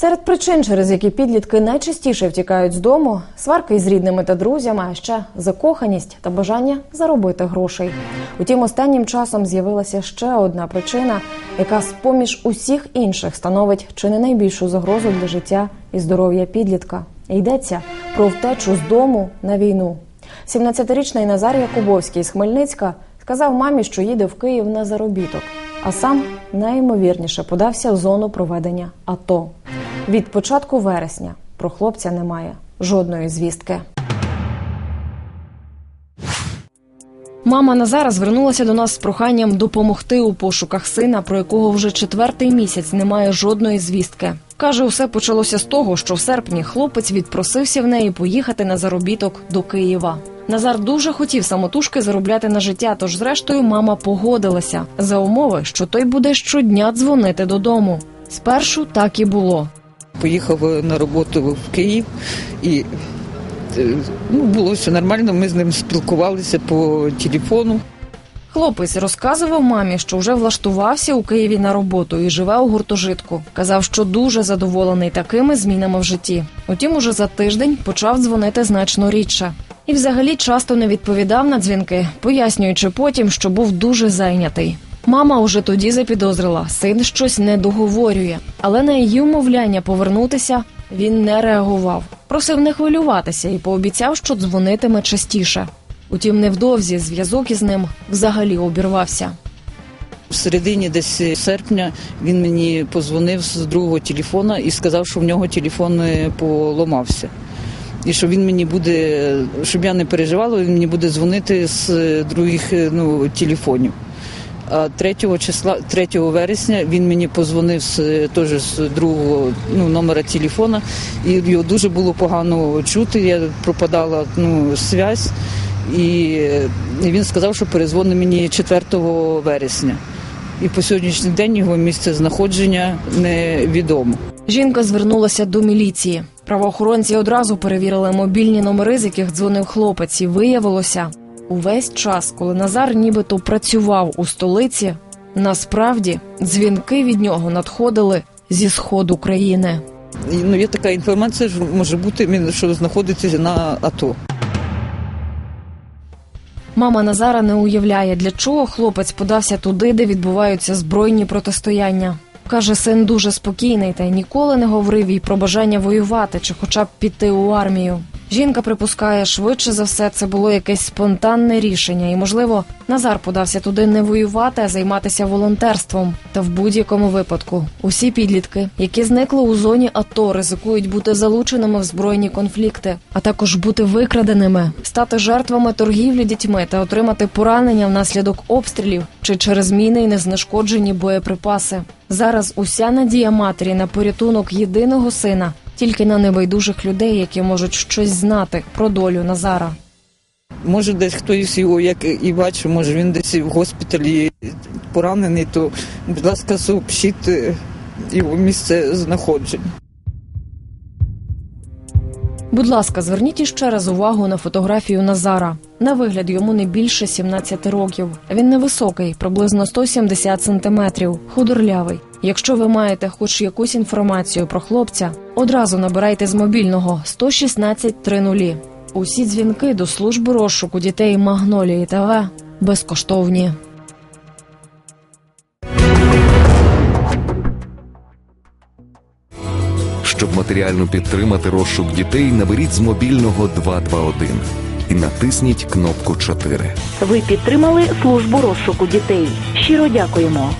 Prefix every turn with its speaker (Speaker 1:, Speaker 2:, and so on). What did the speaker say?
Speaker 1: Серед причин, через які підлітки найчастіше втікають з дому, сварки із рідними та друзями, а ще закоханість та бажання заробити грошей. Утім, останнім часом з'явилася ще одна причина, яка з поміж усіх інших становить чи не найбільшу загрозу для життя і здоров'я підлітка. Йдеться про втечу з дому на війну. 17-річний Назар Якубовський з Хмельницька сказав мамі, що їде в Київ на заробіток, а сам найімовірніше подався в зону проведення АТО. Від початку вересня про хлопця немає жодної звістки. Мама Назара звернулася до нас з проханням допомогти у пошуках сина, про якого вже четвертий місяць немає жодної звістки. Каже, усе почалося з того, що в серпні хлопець відпросився в неї поїхати на заробіток до Києва. Назар дуже хотів самотужки заробляти на життя, тож зрештою мама погодилася за умови, що той буде щодня дзвонити додому. Спершу так і було.
Speaker 2: Поїхав на роботу в Київ і е, ну, було все нормально. Ми з ним спілкувалися по телефону.
Speaker 1: Хлопець розказував мамі, що вже влаштувався у Києві на роботу і живе у гуртожитку. Казав, що дуже задоволений такими змінами в житті. Утім, уже за тиждень почав дзвонити значно рідше. І взагалі часто не відповідав на дзвінки, пояснюючи потім, що був дуже зайнятий. Мама уже тоді запідозрила, син щось не договорює, але на її умовляння повернутися він не реагував. Просив не хвилюватися і пообіцяв, що дзвонитиме частіше. Утім, невдовзі зв'язок із ним взагалі обірвався.
Speaker 2: В середині десь серпня він мені позвонив з другого телефона і сказав, що в нього телефон е, поламався. І що він мені буде, щоб я не переживала, він мені буде дзвонити з е, других е, ну, телефонів. А 3 числа, 3 вересня він мені позвонив з е, теж з другого ну, номера телефона, і його дуже було погано чути. Я пропадала ну, зв'язь, і е, він сказав, що перезвонить мені 4 вересня. І по сьогоднішній день його місце знаходження невідомо.
Speaker 1: Жінка звернулася до міліції. Правоохоронці одразу перевірили мобільні номери, з яких дзвонив хлопець, і виявилося, увесь час, коли Назар нібито працював у столиці, насправді дзвінки від нього надходили зі сходу країни.
Speaker 2: Ну, є така інформація, що може бути, що знаходиться на АТО.
Speaker 1: Мама Назара не уявляє, для чого хлопець подався туди, де відбуваються збройні протистояння. Каже, син дуже спокійний та й ніколи не говорив їй про бажання воювати чи хоча б піти у армію. Жінка припускає, швидше за все, це було якесь спонтанне рішення, і, можливо, Назар подався туди не воювати, а займатися волонтерством. Та в будь-якому випадку усі підлітки, які зникли у зоні АТО, ризикують бути залученими в збройні конфлікти, а також бути викраденими, стати жертвами торгівлі дітьми та отримати поранення внаслідок обстрілів чи через міни й незнешкоджені боєприпаси. Зараз уся надія матері на порятунок єдиного сина тільки на небайдужих людей, які можуть щось знати про долю Назара.
Speaker 2: Може, десь хтось його, як і бачив, може він десь в госпіталі поранений, то, будь ласка, сообщіть е, його місце знаходження.
Speaker 1: Будь ласка, зверніть іще раз увагу на фотографію Назара. На вигляд йому не більше 17 років. Він невисокий, приблизно 170 сантиметрів, худорлявий. Якщо ви маєте хоч якусь інформацію про хлопця, одразу набирайте з мобільного 116 30. Усі дзвінки до служби розшуку дітей Магнолії ТВ безкоштовні.
Speaker 3: Щоб матеріально підтримати розшук дітей, наберіть з мобільного 221 і натисніть кнопку 4.
Speaker 4: Ви підтримали службу розшуку дітей. Щиро дякуємо.